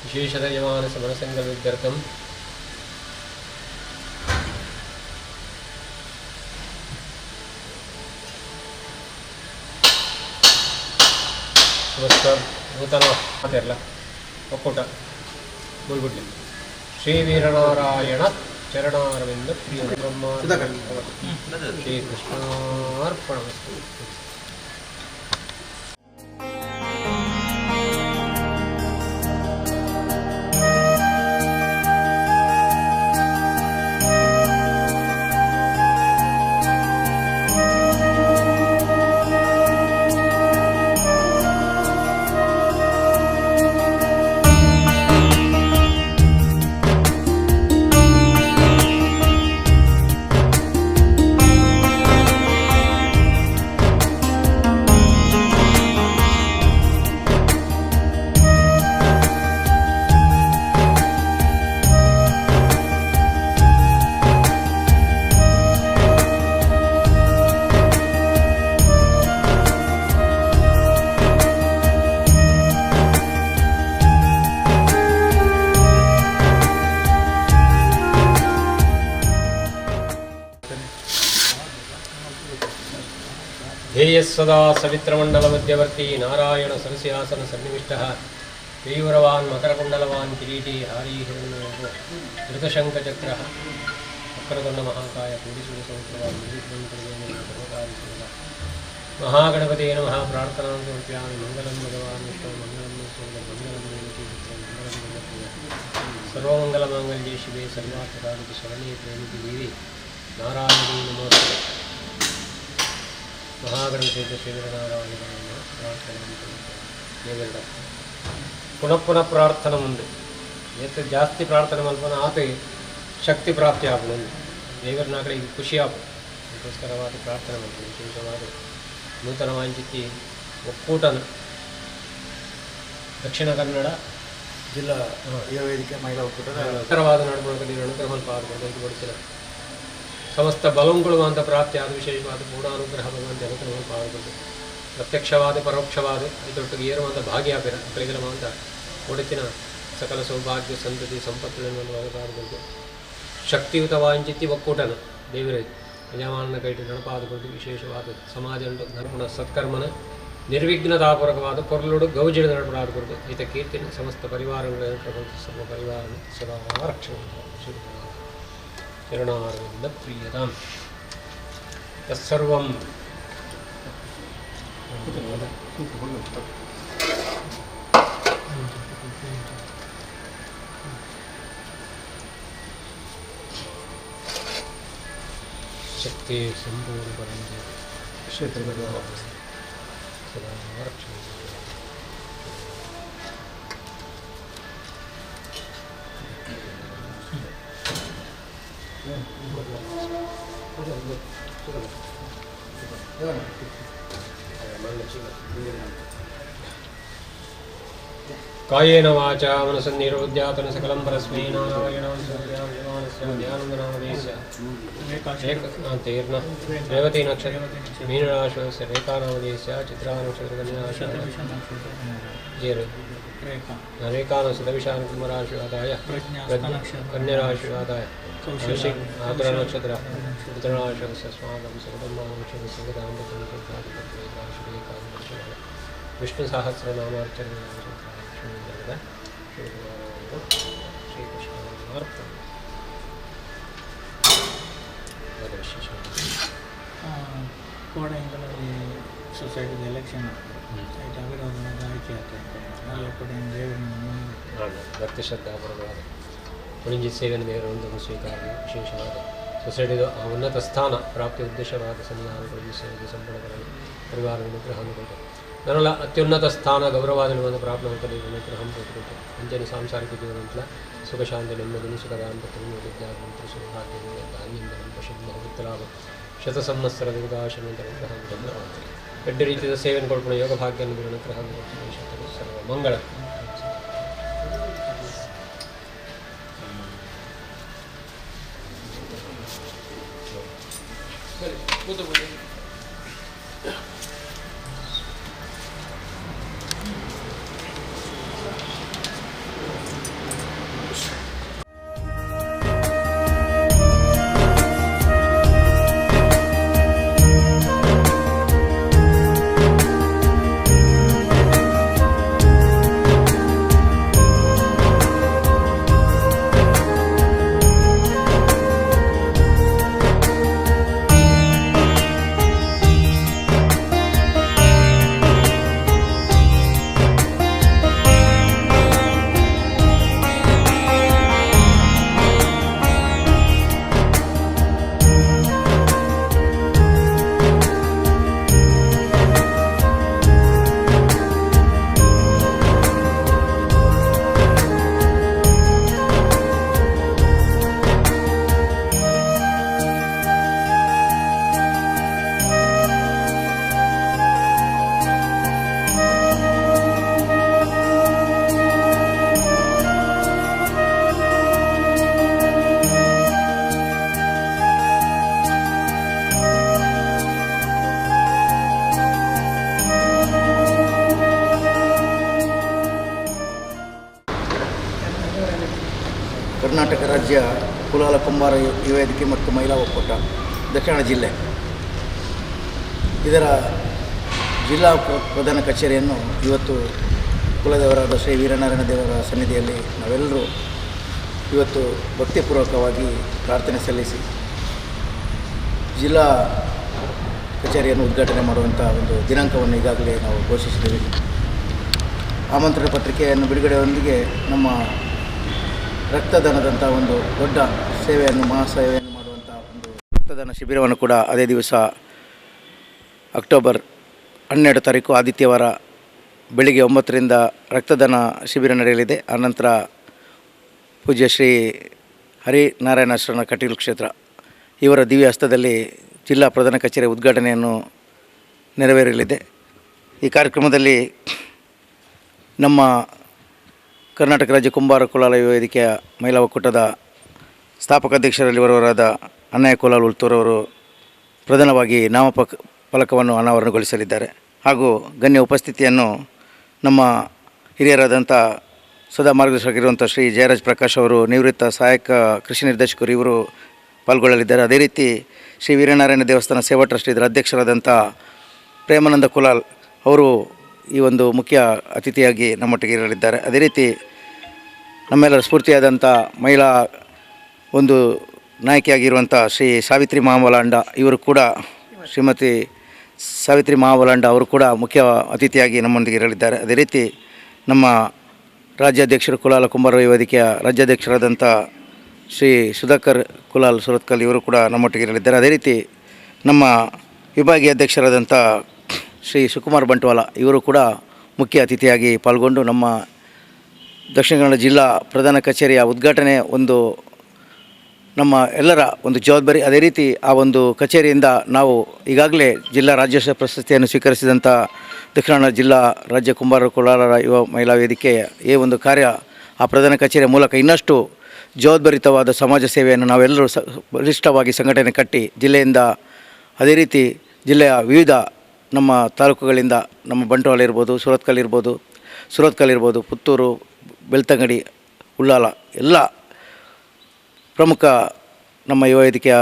सर्वते धर्मातम सकलारिष्टपरिहारद्वारा विशेषदयमानसमनसङ्गविद्यर्थं ಸಮಸ್ತ ನೂತನ ಮಾತೆಲ್ಲ ಒಕ್ಕೂಟ ಮುಲ್ಗುಡ್ಲಿ ಶ್ರೀ ವೀರನಾರಾಯಣ ಚರಣಾರವಿಂದ ಪ್ರಿಯ ಬ್ರಹ್ಮ ಶ್ರೀ ಕೃಷ್ಣಾರ್ಪಣಮಸ್ತು सदा सवित्रमण्डलमध्यवर्ती नारायण सरस्यासन सन्निविष्टः तीव्रवान् मकरकुण्डलवान् किरीटी हारी हिरण्यो धृतशङ्खचक्रः वक्रतुण्डमहाकाय पूडिसुरसमुद्रवान् निर्विघ्नं कुर्वेण सर्वकार्यसिद्धा महागणपते नमः प्रार्थनां समर्पयामि मङ्गलं भगवान् विष्णु मङ्गलं सूर्य मङ्गलं देवकी पुत्रं मङ्गलं गणपति सर्वमङ्गलमाङ्गल्ये शिवे सर्वार्थकारिति शरणे प्रेमिति देवी नारायणी नमोस्तुते ಮಹಾಗಣಪತಿ ಶ್ರೀನಾರಾಯಣ ಪ್ರಾರ್ಥನೆ ದೇವರ ಪುನಃ ಪುನಃ ಪ್ರಾರ್ಥನೆ ಮುಂದೆ ಎಷ್ಟು ಜಾಸ್ತಿ ಪ್ರಾರ್ಥನೆ ಮಲ್ಪನ ಆತ ಶಕ್ತಿ ಪ್ರಾಪ್ತಿ ಆಗುವುದು ದೇವರನ್ನ ಕಡೆ ಇದು ಖುಷಿ ಆಗುದು ಅದಕ್ಕೋಸ್ಕರವಾದ ಪ್ರಾರ್ಥನೆ ಮಾಡ್ತೀನಿ ವಿಶೇಷವಾದ ನೂತನ ವಾಂಚಿತಿ ಒಕ್ಕೂಟನ ದಕ್ಷಿಣ ಕನ್ನಡ ಜಿಲ್ಲಾ ಯುವ ವೇದಿಕೆ ಮಹಿಳಾ ಒಕ್ಕೂಟದ ಉತ್ತರವಾದ ನಡುವಳಿಕೆ ಅನುಗ್ರಹ ಪಾಲ್ಗೊಂಡು ಬಡಿಸಿದ ಸಮಸ್ತ ಬಲಂಗಳು ಅಂತ ಪ್ರಾಪ್ತಿಯಾದ ವಿಶೇಷವಾದ ಪೂರ್ಣಾನುಗ್ರಹ ಭಗವಂತ ಅನುಗ್ರಹ ಪಾಲ್ಗೊಂಡು ಪ್ರತ್ಯಕ್ಷವಾದ, ಪರೋಕ್ಷವಾದ ಇದರೊಟ್ಟಿಗೆ ಏರುವಂಥ ಭಾಗ್ಯ ಅಂತ ಒಡಚಿನ ಸಕಲ ಸೌಭಾಗ್ಯ, ಸಂತತಿ ಸಂಪತ್ತುಗಳನ್ನು ಶಕ್ತಿಯುತ ವಾಂಚಿತಿ ಒಕ್ಕೂಟನ. ದೇವರ, ಯಜಮಾನನ ಕೈಟಿ ನೆನಪಾದುಕೊಂಡು ವಿಶೇಷವಾದ ಸಮಾಜ ಧರ್ಮನ ಸತ್ಕರ್ಮನ ನಿರ್ವಿಘ್ನತಾಪೂರ್ವಕವಾದ ಪೊರ್ಲುಡು ಗೌಜಿಡ ನಡಪಡಾದುಕೊಂಡು ಈತ ಕೀರ್ತಿನ ಸಮಸ್ತ ಪರಿವಾರಗಳನ್ನು ಸಮ ಪರಿವಾರ ಸದಾ ರಕ್ಷಣೆ திருநாராயண பிரியதாம் தற்சர்வம். சக்தி சம்பூர்ண பரஞ்சு. விஷயத்தில் சதா कायेन वाचा मनसन्निरोध्यातन सकलं परस्मै नारायणां सूर्यामयमानस्याध्यानन्दनामदेशतेर्न रेवती नक्षत्र मीनराशस्य रेखानामदेश चित्रानक्षत्रकन्याश ರೇಖಾನಾಮದೇಶ ಚಿತ್ರಾನಕ್ಷತ್ರಕನ್ಯಾಶ ಜೇರು ರೇಖಾನಕ್ಷತ್ರವಿಶಾನಕುಮಾರಾಶಿವಾದಾಯ ಕನ್ಯರಾಶಿವಾದಾಯ ಕೌಶಿಕ್ ಆತುರ ನಕ್ಷತ್ರ ಮಿತ್ರನಾಶಿವಸ್ಯ ಸ್ವಾಗಂ ಸುಗದಮಾನಕ್ಷರ ಸುಗದಾಂಬ ವಿಷ್ಣು ಸಹಸ್ರನಾಮಾರ್ಚನೆ ಶ್ರೀಕೃಷ್ಣ ಅರ್ಪಣ ವಿಶೇಷ ಕೋಡೆಯಿಂದಲೇ ಸೊಸೈಟಿಗೆ ಎಲೆಕ್ಷನ್ ಆಯ್ತು ಅವಿರೋಧ ಆಯ್ಕೆ ಆಗ್ತದೆ ಎಲ್ಲ ಕಡೆ ದೇವರನ್ನು ಭಕ್ತಿ ಶ್ರದ್ಧಾಪೂರ್ವಕವಾದ ಪುಣಿಂಜಿ ಸೇವೆಯನ್ನು ದೇವರೊಂದು ಸ್ವೀಕಾರ ವಿಶೇಷವಾದ ಸೊಸೈಟಿದು ಆ ಉನ್ನತ ಸ್ಥಾನ ಪ್ರಾಪ್ತಿ ಉದ್ದೇಶವಾದ ಸನ್ನಿಧಾನಗಳು ಸೇವೆಗೆ ಸಂಪೂರ್ಣಗಳನ್ನು ಪರಿವಾರ ಅನುಗ್ರಹ ಅನುಕೊಂಡು ನನ್ನೆಲ್ಲ ಅತ್ಯುನ್ನತ ಸ್ಥಾನ ಗೌರವಾದವನ್ನು ಪ್ರಾಪ್ತ ಅನುಗ್ರಹ ಕೊಟ್ಟು ಅಂಜನ ಸಾಂಸಾರಿಕ ಜೀವನಂತಲ ಸುಖ, ಶಾಂತಿ, ನೆಮ್ಮದಿ ಸುಖ ದಾಂಪತ್ಯ ವಿದ್ಯಾವಂತರ ಸೌಭಾಗ್ಯ ನಮ್ಮ ಶುಭ ಉತ್ತಲಾಭ ಶತಸಂವತ್ಸರ ದೀರ್ಘಾಶನಂತರ ಅನುಗ್ರಹ ಕೊಟ್ಟು ಎಡ್ಡ ರೀತಿಯ ಸೇವೆಯನ್ನು ಕೊಡ್ಕೊಂಡು ಯೋಗ ಭಾಗ್ಯವನ್ನು ದೇವರ ಅನುಗ್ರಹ ಸರ್ವ ಮಂಗಳ. ಕೂತು ಕುಲಾಲ ಕುಂಬಾರ ಯುವೇದಿಕೆ ಯುವ ವೇದಿಕೆ ಮತ್ತು ಮಹಿಳಾ ಒಕ್ಕೂಟ, ದಕ್ಷಿಣ ಜಿಲ್ಲೆ. ಇದರ ಜಿಲ್ಲಾ ಪ್ರಧಾನ ಕಚೇರಿಯನ್ನು ಇವತ್ತು ಕುಲದೇವರಾದ ಶ್ರೀ ವೀರನಾರಾಯಣ ದೇವರ ಸನ್ನಿಧಿಯಲ್ಲಿ ನಾವೆಲ್ಲರೂ ಇವತ್ತು ಭಕ್ತಿಪೂರ್ವಕವಾಗಿ ಪ್ರಾರ್ಥನೆ ಸಲ್ಲಿಸಿ ಜಿಲ್ಲಾ ಕಚೇರಿಯನ್ನು ಉದ್ಘಾಟನೆ ಮಾಡುವಂಥ ಒಂದು ದಿನಾಂಕವನ್ನು ಈಗಾಗಲೇ ನಾವು ಘೋಷಿಸಿದ್ದೇವೆ. ಆಮಂತ್ರಣ ಪತ್ರಿಕೆಯನ್ನು ಬಿಡುಗಡೆಯೊಂದಿಗೆ ನಮ್ಮ ರಕ್ತದಾನದಂಥ ಒಂದು ದೊಡ್ಡ ಸೇವೆಯನ್ನು, ಮಹಾಸೇವೆಯನ್ನು ಮಾಡುವಂಥ ಒಂದು ರಕ್ತದಾನ ಶಿಬಿರವನ್ನು ಕೂಡ ಅದೇ ದಿವಸ ಅಕ್ಟೋಬರ್ ಹನ್ನೆರಡು ತಾರೀಕು ಆದಿತ್ಯವಾರ ಬೆಳಿಗ್ಗೆ ಒಂಬತ್ತರಿಂದ ರಕ್ತದಾನ ಶಿಬಿರ ನಡೆಯಲಿದೆ. ಆನಂತರ ಪೂಜ್ಯ ಶ್ರೀ ಹರಿನಾರಾಯಣ ಶರಣ ಕಟೀಲು ಕ್ಷೇತ್ರ ಇವರ ದಿವ್ಯ ಹಸ್ತದಲ್ಲಿ ಜಿಲ್ಲಾ ಪ್ರಧಾನ ಕಚೇರಿ ಉದ್ಘಾಟನೆಯನ್ನು ನೆರವೇರಲಿದೆ. ಈ ಕಾರ್ಯಕ್ರಮದಲ್ಲಿ ನಮ್ಮ ಕರ್ನಾಟಕ ರಾಜ್ಯ ಕುಂಬಾರ ಕುಲಾಲ ಯುವ ವೇದಿಕೆಯ ಮಹಿಳಾ ಒಕ್ಕೂಟದ ಸ್ಥಾಪಕ ಅಧ್ಯಕ್ಷರಲ್ಲಿ ಬರುವವರಾದ ಅಣ್ಣಯ್ಯ ಕೋಲಾಲ್ ಉಳ್ತೂರವರು ಪ್ರಧಾನವಾಗಿ ನಾಮಪಕ, ಫಲಕವನ್ನು ಅನಾವರಣಗೊಳಿಸಲಿದ್ದಾರೆ. ಹಾಗೂ ಗಣ್ಯ ಉಪಸ್ಥಿತಿಯನ್ನು ನಮ್ಮ ಹಿರಿಯರಾದಂಥ ಸದಾ ಮಾರ್ಗದರ್ಶಕರಿರುವಂಥ ಶ್ರೀ ಜಯರಾಜ್ ಪ್ರಕಾಶ್ ಅವರು, ನಿವೃತ್ತ ಸಹಾಯಕ ಕೃಷಿ ನಿರ್ದೇಶಕರು ಇವರು ಪಾಲ್ಗೊಳ್ಳಲಿದ್ದಾರೆ. ಅದೇ ರೀತಿ ಶ್ರೀ ವೀರನಾರಾಯಣ ದೇವಸ್ಥಾನ ಸೇವಾ ಟ್ರಸ್ಟ್ ಇದರ ಅಧ್ಯಕ್ಷರಾದಂಥ ಪ್ರೇಮಾನಂದ ಕುಲಾಲ್ ಅವರು ಈ ಒಂದು ಮುಖ್ಯ ಅತಿಥಿಯಾಗಿ ನಮ್ಮೊಟ್ಟಿಗೆ ಇರಲಿದ್ದಾರೆ. ಅದೇ ರೀತಿ ನಮ್ಮೆಲ್ಲರ ಸ್ಫೂರ್ತಿಯಾದಂಥ ಮಹಿಳಾ ಒಂದು ನಾಯಕಿಯಾಗಿರುವಂಥ ಶ್ರೀ ಸಾವಿತ್ರಿ ಮಹಾಮಲಾಂಡ ಇವರು ಕೂಡ ಶ್ರೀಮತಿ ಸಾವಿತ್ರಿ ಮಹಾಬಲಾಂಡ ಅವರು ಕೂಡ ಮುಖ್ಯ ಅತಿಥಿಯಾಗಿ ನಮ್ಮೊಂದಿಗೆ ಇರಲಿದ್ದಾರೆ. ಅದೇ ರೀತಿ ನಮ್ಮ ರಾಜ್ಯಾಧ್ಯಕ್ಷರು ಕುಲಾಲ ಕುಂಬಾರ ವೇದಿಕೆಯ ರಾಜ್ಯಾಧ್ಯಕ್ಷರಾದಂಥ ಶ್ರೀ ಸುಧಾಕರ್ ಕುಲಾಲ್ ಸುರತ್ಕಲ್ ಇವರು ಕೂಡ ನಮ್ಮೊಟ್ಟಿಗೆ ಇರಲಿದ್ದಾರೆ. ಅದೇ ರೀತಿ ನಮ್ಮ ವಿಭಾಗೀಯ ಅಧ್ಯಕ್ಷರಾದಂಥ ಶ್ರೀ ಸುಕುಮಾರ್ ಬಂಟ್ವಾಲ ಇವರು ಕೂಡ ಮುಖ್ಯ ಅತಿಥಿಯಾಗಿ ಪಾಲ್ಗೊಂಡು ನಮ್ಮ ದಕ್ಷಿಣ ಕನ್ನಡ ಜಿಲ್ಲಾ ಪ್ರಧಾನ ಕಚೇರಿಯ ಉದ್ಘಾಟನೆ ಒಂದು ನಮ್ಮ ಎಲ್ಲರ ಒಂದು ಜವಾಬ್ದಾರಿ. ಅದೇ ರೀತಿ ಆ ಒಂದು ಕಚೇರಿಯಿಂದ ನಾವು ಈಗಾಗಲೇ ಜಿಲ್ಲಾ ರಾಜ್ಯೋತ್ಸವ ಪ್ರಶಸ್ತಿಯನ್ನು ಸ್ವೀಕರಿಸಿದಂಥ ದಕ್ಷಿಣ ಕನ್ನಡ ಜಿಲ್ಲಾ ರಾಜ್ಯ ಕುಂಬಾರ ಕೋಲಾರರ ಯುವ ಮಹಿಳಾ ವೇದಿಕೆ ಈ ಒಂದು ಕಾರ್ಯ ಆ ಪ್ರಧಾನ ಕಚೇರಿಯ ಮೂಲಕ ಇನ್ನಷ್ಟು ಜವಾಬ್ದಾರಿತವಾದ ಸಮಾಜ ಸೇವೆಯನ್ನು ನಾವೆಲ್ಲರೂ ಸ ಬಲಿಷ್ಠವಾಗಿ ಸಂಘಟನೆ ಕಟ್ಟಿ ಜಿಲ್ಲೆಯಿಂದ ಅದೇ ರೀತಿ ಜಿಲ್ಲೆಯ ವಿವಿಧ ನಮ್ಮ ತಾಲೂಕುಗಳಿಂದ ನಮ್ಮ ಬಂಟ್ವಾಳ ಇರ್ಬೋದು, ಸುರತ್ಕಲ್ ಇರ್ಬೋದು ಸುರತ್ಕಲ್ ಇರ್ಬೋದು, ಪುತ್ತೂರು, ಬೆಳ್ತಂಗಡಿ, ಉಳ್ಳಾಲ ಎಲ್ಲ ಪ್ರಮುಖ ನಮ್ಮ ಯುವ ವೇದಿಕೆಯ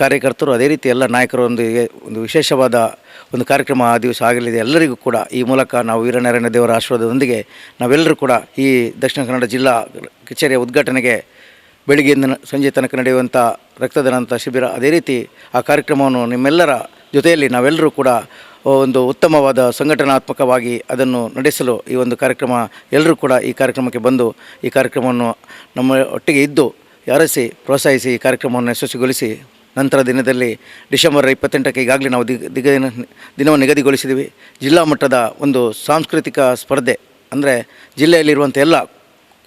ಕಾರ್ಯಕರ್ತರು, ಅದೇ ರೀತಿ ಎಲ್ಲ ನಾಯಕರೊಂದಿಗೆ ಒಂದು ವಿಶೇಷವಾದ ಒಂದು ಕಾರ್ಯಕ್ರಮ ಆ ದಿವಸ ಆಗಲಿದೆ. ಎಲ್ಲರಿಗೂ ಕೂಡ ಈ ಮೂಲಕ ನಾವು ವೀರನಾರಾಯಣ ದೇವರ ಆಶೀರ್ವಾದದೊಂದಿಗೆ ನಾವೆಲ್ಲರೂ ಕೂಡ ಈ ದಕ್ಷಿಣ ಕನ್ನಡ ಜಿಲ್ಲಾ ಕಚೇರಿಯ ಉದ್ಘಾಟನೆಗೆ ಬೆಳಿಗ್ಗೆಯಿಂದ ಸಂಜೆ ತನಕ ನಡೆಯುವಂಥ ರಕ್ತದಾನಂತ ಶಿಬಿರ, ಅದೇ ರೀತಿ ಆ ಕಾರ್ಯಕ್ರಮವನ್ನು ನಿಮ್ಮೆಲ್ಲರ ಜೊತೆಯಲ್ಲಿ ನಾವೆಲ್ಲರೂ ಕೂಡ ಒಂದು ಉತ್ತಮವಾದ ಸಂಘಟನಾತ್ಮಕವಾಗಿ ಅದನ್ನು ನಡೆಸಲು ಈ ಒಂದು ಕಾರ್ಯಕ್ರಮ ಎಲ್ಲರೂ ಕೂಡ ಈ ಕಾರ್ಯಕ್ರಮಕ್ಕೆ ಬಂದು ಈ ಕಾರ್ಯಕ್ರಮವನ್ನು ನಮ್ಮ ಒಟ್ಟಿಗೆ ಇದ್ದು ಯಾರಸಿ ಪ್ರೋತ್ಸಾಹಿಸಿ ಈ ಕಾರ್ಯಕ್ರಮವನ್ನು ಯಶಸ್ವಿಗೊಳಿಸಿ ನಂತರ ದಿನದಲ್ಲಿ ಡಿಸೆಂಬರ್ ಇಪ್ಪತ್ತೆಂಟಕ್ಕೆ ಈಗಾಗಲೇ ನಾವು ದಿಗ ದಿಗ ದಿನವನ್ನು ನಿಗದಿಗೊಳಿಸಿದ್ದೀವಿ. ಜಿಲ್ಲಾ ಮಟ್ಟದ ಒಂದು ಸಾಂಸ್ಕೃತಿಕ ಸ್ಪರ್ಧೆ, ಅಂದರೆ ಜಿಲ್ಲೆಯಲ್ಲಿರುವಂಥ ಎಲ್ಲ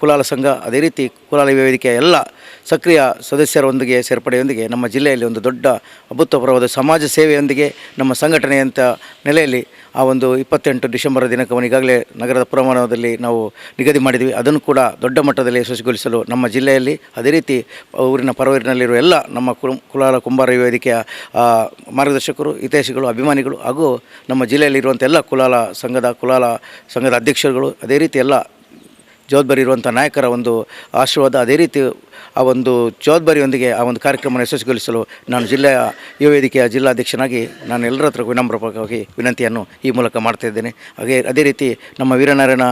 ಕುಲಾಲ ಸಂಘ, ಅದೇ ರೀತಿ ಕುಲಾಲ ವೇದಿಕೆಯ ಎಲ್ಲ ಸಕ್ರಿಯ ಸದಸ್ಯರೊಂದಿಗೆ ಸೇರ್ಪಡೆಯೊಂದಿಗೆ ನಮ್ಮ ಜಿಲ್ಲೆಯಲ್ಲಿ ಒಂದು ದೊಡ್ಡ ಅಭೂತಪೂರ್ವವಾದ ಸಮಾಜ ಸೇವೆಯೊಂದಿಗೆ ನಮ್ಮ ಸಂಘಟನೆಯಂಥ ನೆಲೆಯಲ್ಲಿ ಆ ಒಂದು ಇಪ್ಪತ್ತೆಂಟು ಡಿಸೆಂಬರ್ ದಿನಾಂಕವನ್ನು ಈಗಾಗಲೇ ನಗರದ ಪ್ರಮಾಣದಲ್ಲಿ ನಾವು ನಿಗದಿ ಮಾಡಿದ್ವಿ. ಅದನ್ನು ಕೂಡ ದೊಡ್ಡ ಮಟ್ಟದಲ್ಲಿ ಯಶಸ್ವಿಗೊಳಿಸಲು ನಮ್ಮ ಜಿಲ್ಲೆಯಲ್ಲಿ ಅದೇ ರೀತಿ ಊರಿನ ಪರವೂರಿನಲ್ಲಿರುವ ಎಲ್ಲ ನಮ್ಮ ಕುಲಾಲ ಕುಂಬಾರ ವೇದಿಕೆಯ ಮಾರ್ಗದರ್ಶಕರು, ಹಿತೈಷಿಗಳು, ಅಭಿಮಾನಿಗಳು ಹಾಗೂ ನಮ್ಮ ಜಿಲ್ಲೆಯಲ್ಲಿರುವಂಥ ಎಲ್ಲ ಕುಲಾಲ ಸಂಘದ ಕುಲಾಲ ಸಂಘದ ಅಧ್ಯಕ್ಷರುಗಳು ಅದೇ ರೀತಿ ಎಲ್ಲ ಜವಾಬ್ದಾರಿ ಇರುವಂಥ ನಾಯಕರ ಒಂದು ಆಶೀರ್ವಾದ ಅದೇ ರೀತಿ ಆ ಒಂದು ಜವಾಬ್ದಾರಿಯೊಂದಿಗೆ ಆ ಒಂದು ಕಾರ್ಯಕ್ರಮ ಯಶಸ್ವಿಗೊಳಿಸಲು ನಾನು ಜಿಲ್ಲೆಯ ಯುವ ವೇದಿಕೆಯ ಜಿಲ್ಲಾಧ್ಯಕ್ಷನಾಗಿ ನಾನು ಎಲ್ಲರ ಹತ್ರ ವಿನಮ್ರವಾಗಿ ವಿನಂತಿಯನ್ನು ಈ ಮೂಲಕ ಮಾಡ್ತಾ ಇದ್ದೇನೆ. ಹಾಗೆ ಅದೇ ರೀತಿ ನಮ್ಮ ವೀರನಾರಾಯಣ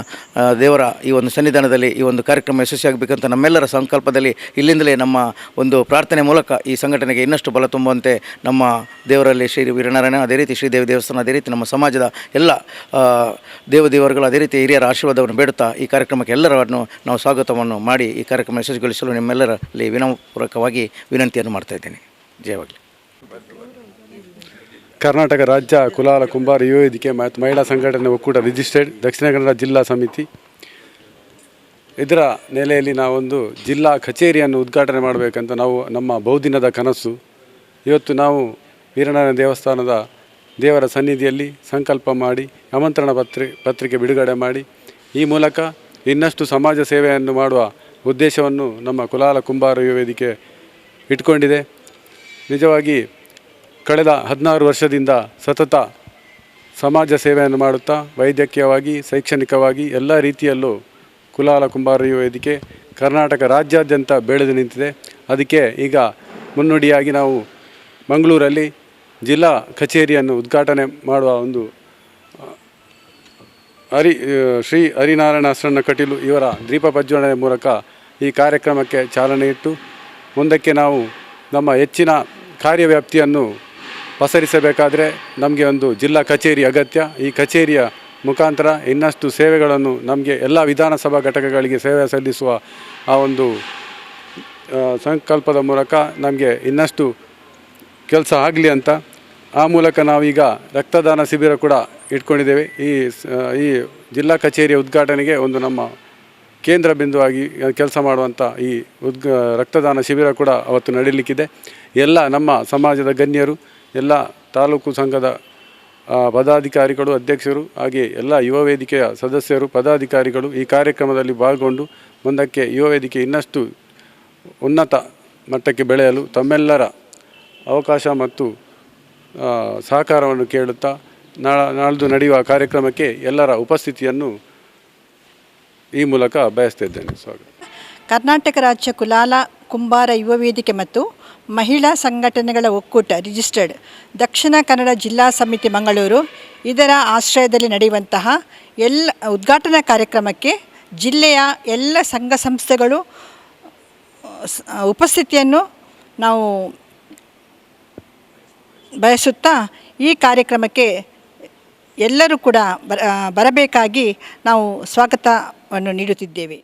ದೇವರ ಈ ಒಂದು ಸನ್ನಿಧಾನದಲ್ಲಿ ಈ ಒಂದು ಕಾರ್ಯಕ್ರಮ ಯಶಸ್ವಿಯಾಗಬೇಕಂತ ನಮ್ಮೆಲ್ಲರ ಸಂಕಲ್ಪದಲ್ಲಿ ಇಲ್ಲಿಂದಲೇ ನಮ್ಮ ಒಂದು ಪ್ರಾರ್ಥನೆ ಮೂಲಕ ಈ ಸಂಘಟನೆಗೆ ಇನ್ನಷ್ಟು ಬಲ ತುಂಬುವಂತೆ ನಮ್ಮ ದೇವರಲ್ಲಿ ಶ್ರೀ ವೀರನಾರಾಯಣ, ಅದೇ ರೀತಿ ಶ್ರೀದೇವಿ ದೇವಸ್ಥಾನ, ಅದೇ ರೀತಿ ನಮ್ಮ ಸಮಾಜದ ಎಲ್ಲ ದೇವದೇವರುಗಳು ಅದೇ ರೀತಿ ಹಿರಿಯರ ಆಶೀರ್ವಾದವನ್ನು ಬೇಡುತ್ತಾ ಈ ಕಾರ್ಯಕ್ರಮಕ್ಕೆ ಎಲ್ಲರನ್ನು ನಾವು ಸ್ವಾಗತವನ್ನು ಮಾಡಿ ಈ ಕಾರ್ಯಕ್ರಮ ಯಶಸ್ವಿಗೊಳಿಸಲು ನಿಮ್ಮೆಲ್ಲರಲ್ಲಿ ವಿನಮಪೂರ್ವಕವಾಗಿ ವಿನಂತಿಯನ್ನು ಮಾಡ್ತಾ ಇದ್ದೇನೆ. ಜಯವಾಗಲಿ ಕರ್ನಾಟಕ ರಾಜ್ಯ ಕುಲಾಲ ಕುಂಬಾರ ಯುವೇದಿಕೆ ಮತ್ತು ಮಹಿಳಾ ಸಂಘಟನೆ ಒಕ್ಕೂಟ ರಿಜಿಸ್ಟರ್ಡ್ ದಕ್ಷಿಣ ಕನ್ನಡ ಜಿಲ್ಲಾ ಸಮಿತಿ. ಇದರ ನೆಲೆಯಲ್ಲಿ ನಾವೊಂದು ಜಿಲ್ಲಾ ಕಚೇರಿಯನ್ನು ಉದ್ಘಾಟನೆ ಮಾಡಬೇಕಂತ ನಾವು ನಮ್ಮ ಬಹುದಿನದ ಕನಸು. ಇವತ್ತು ನಾವು ವೀರನಾರಾಯಣ ದೇವಸ್ಥಾನದ ದೇವರ ಸನ್ನಿಧಿಯಲ್ಲಿ ಸಂಕಲ್ಪ ಮಾಡಿ, ಆಮಂತ್ರಣ ಪತ್ರಿ, ಪತ್ರಿಕೆ ಬಿಡುಗಡೆ ಮಾಡಿ, ಈ ಮೂಲಕ ಇನ್ನಷ್ಟು ಸಮಾಜ ಸೇವೆಯನ್ನು ಮಾಡುವ ಉದ್ದೇಶವನ್ನು ನಮ್ಮ ಕುಲಾಲ ಕುಂಬಾರ ವೇದಿಕೆ ಇಟ್ಕೊಂಡಿದೆ. ನಿಜವಾಗಿ ಕಳೆದ ಹದಿನಾರು ವರ್ಷದಿಂದ ಸತತ ಸಮಾಜ ಸೇವೆಯನ್ನು ಮಾಡುತ್ತಾ ವೈದ್ಯಕೀಯವಾಗಿ, ಶೈಕ್ಷಣಿಕವಾಗಿ ಎಲ್ಲ ರೀತಿಯಲ್ಲೂ ಕುಲಾಲ ಕುಂಬಾರ ವೇದಿಕೆ ಕರ್ನಾಟಕ ರಾಜ್ಯಾದ್ಯಂತ ಬೆಳೆದು ನಿಂತಿದೆ. ಅದಕ್ಕೆ ಈಗ ಮುನ್ನುಡಿಯಾಗಿ ನಾವು ಮಂಗಳೂರಲ್ಲಿ ಜಿಲ್ಲಾ ಕಚೇರಿಯನ್ನು ಉದ್ಘಾಟನೆ ಮಾಡುವ ಒಂದು ಹರಿ ಶ್ರೀ ಹರಿನಾರಾಯಣ ಅಸ್ರಣ್ಣ ಕಟೀಲು ಇವರ ದೀಪ ಪ್ರಜ್ವಲನೆ ಮೂಲಕ ಈ ಕಾರ್ಯಕ್ರಮಕ್ಕೆ ಚಾಲನೆ ಇಟ್ಟು ಮುಂದಕ್ಕೆ ನಾವು ನಮ್ಮ ಹೆಚ್ಚಿನ ಕಾರ್ಯವ್ಯಾಪ್ತಿಯನ್ನು ಪಸರಿಸಬೇಕಾದರೆ ನಮಗೆ ಒಂದು ಜಿಲ್ಲಾ ಕಚೇರಿ ಅಗತ್ಯ. ಈ ಕಚೇರಿಯ ಮುಖಾಂತರ ಇನ್ನಷ್ಟು ಸೇವೆಗಳನ್ನು ನಮಗೆ ಎಲ್ಲ ವಿಧಾನಸಭಾ ಘಟಕಗಳಿಗೆ ಸೇವೆ ಸಲ್ಲಿಸುವ ಆ ಒಂದು ಸಂಕಲ್ಪದ ಮೂಲಕ ನಮಗೆ ಇನ್ನಷ್ಟು ಕೆಲಸ ಆಗಲಿ ಅಂತ. ಆ ಮೂಲಕ ನಾವೀಗ ರಕ್ತದಾನ ಶಿಬಿರ ಕೂಡ ಇಟ್ಕೊಂಡಿದ್ದೇವೆ. ಈ ಈ ಜಿಲ್ಲಾ ಕಚೇರಿಯ ಉದ್ಘಾಟನೆಗೆ ಒಂದು ನಮ್ಮ ಕೇಂದ್ರ ಬಿಂದುವಾಗಿ ಕೆಲಸ ಮಾಡುವಂಥ ಈ ಉದ್ಗ ರಕ್ತದಾನ ಶಿಬಿರ ಕೂಡ ಅವತ್ತು ನಡೀಲಿಕ್ಕಿದೆ. ಎಲ್ಲ ನಮ್ಮ ಸಮಾಜದ ಗಣ್ಯರು, ಎಲ್ಲ ತಾಲೂಕು ಸಂಘದ ಪದಾಧಿಕಾರಿಗಳು, ಅಧ್ಯಕ್ಷರು, ಹಾಗೆ ಎಲ್ಲ ಯುವ ವೇದಿಕೆಯ ಸದಸ್ಯರು, ಪದಾಧಿಕಾರಿಗಳು ಈ ಕಾರ್ಯಕ್ರಮದಲ್ಲಿ ಪಾಲ್ಗೊಂಡು ಮುಂದಕ್ಕೆ ಯುವ ವೇದಿಕೆ ಇನ್ನಷ್ಟು ಉನ್ನತ ಮಟ್ಟಕ್ಕೆ ಬೆಳೆಯಲು ತಮ್ಮೆಲ್ಲರ ಅವಕಾಶ ಮತ್ತು ಸಹಕಾರವನ್ನು ಕೇಳುತ್ತಾ, ನಾಳ, ನಾಳ್ದು ನಡೆಯುವ ಕಾರ್ಯಕ್ರಮಕ್ಕೆ ಎಲ್ಲರ ಉಪಸ್ಥಿತಿಯನ್ನು ಈ ಮೂಲಕ ಬಯಸ್ತಿದ್ದೇನೆ ಸ್ವಾಗತ. ಕರ್ನಾಟಕ ರಾಜ್ಯ ಕುಲಾಲ, ಕುಂಬಾರ ಯುವ ವೇದಿಕೆ ಮತ್ತು ಮಹಿಳಾ ಸಂಘಟನೆಗಳ ಒಕ್ಕೂಟ ರಿಜಿಸ್ಟರ್ಡ್ ದಕ್ಷಿಣ ಕನ್ನಡ ಜಿಲ್ಲಾ ಸಮಿತಿ ಮಂಗಳೂರು. ಇದರ ಆಶ್ರಯದಲ್ಲಿ ನಡೆಯುವಂತಹ ಎಲ್ಲ ಉದ್ಘಾಟನಾ ಕಾರ್ಯಕ್ರಮಕ್ಕೆ ಜಿಲ್ಲೆಯ ಎಲ್ಲ ಸಂಘ ಸಂಸ್ಥೆಗಳು ಉಪಸ್ಥಿತಿಯನ್ನು ನಾವು ಬಯಸುತ್ತಾ ಈ ಕಾರ್ಯಕ್ರಮಕ್ಕೆ ಎಲ್ಲರೂ ಕೂಡ ಬರ ಬರಬೇಕಾಗಿ ನಾವು ಸ್ವಾಗತವನ್ನು ನೀಡುತ್ತಿದ್ದೇವೆ.